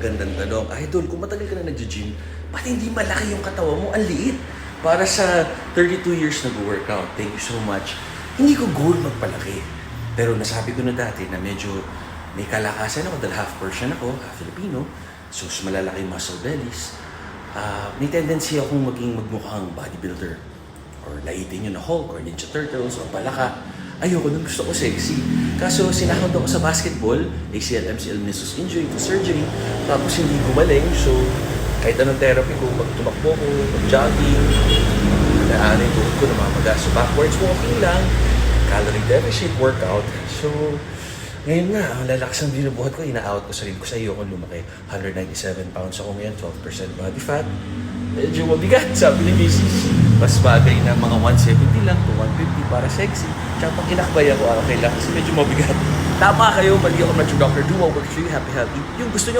napakagandang tanong. Idol, kung matagal ka na nag-gym, ba't hindi malaki yung katawan mo? Ang liit. Para sa 32 years nag-workout, thank you so much. Hindi ko goal magpalaki. Pero nasabi ko na dati na medyo may kalakasan ako dahil half Persian ako, half Filipino. So, malalaki muscle bellies. Ah, may tendency akong maging magmukhang bodybuilder. Or laitin yun na Hulk or Ninja Turtles o Palaka. Ayoko nung gusto ko sexy. Kaso sinakot ako sa basketball, ACL, MCL, meniscus injury, to surgery. Tapos hindi gumaling. So, kahit anong therapy ko, pag tumakbo ko, pag jogging, naano yung tuhod ko, namamaga. So, backwards walking lang, calorie deficit workout. So, ngayon nga, ang lalakas ang binubuhat ko, ina-out ko sarili ko sa iyo kung lumaki. 197 pounds ako ngayon, 12% body fat. Medyo mabigat, sabi ni Mrs. Mas bagay na mga 170 lang to 150 para sexy. Tsaka pag inakbay ako, okay lang kasi medyo mabigat. Tama kayo, mali ako na Dr. Works for you, happy, healthy. Yung gusto nyo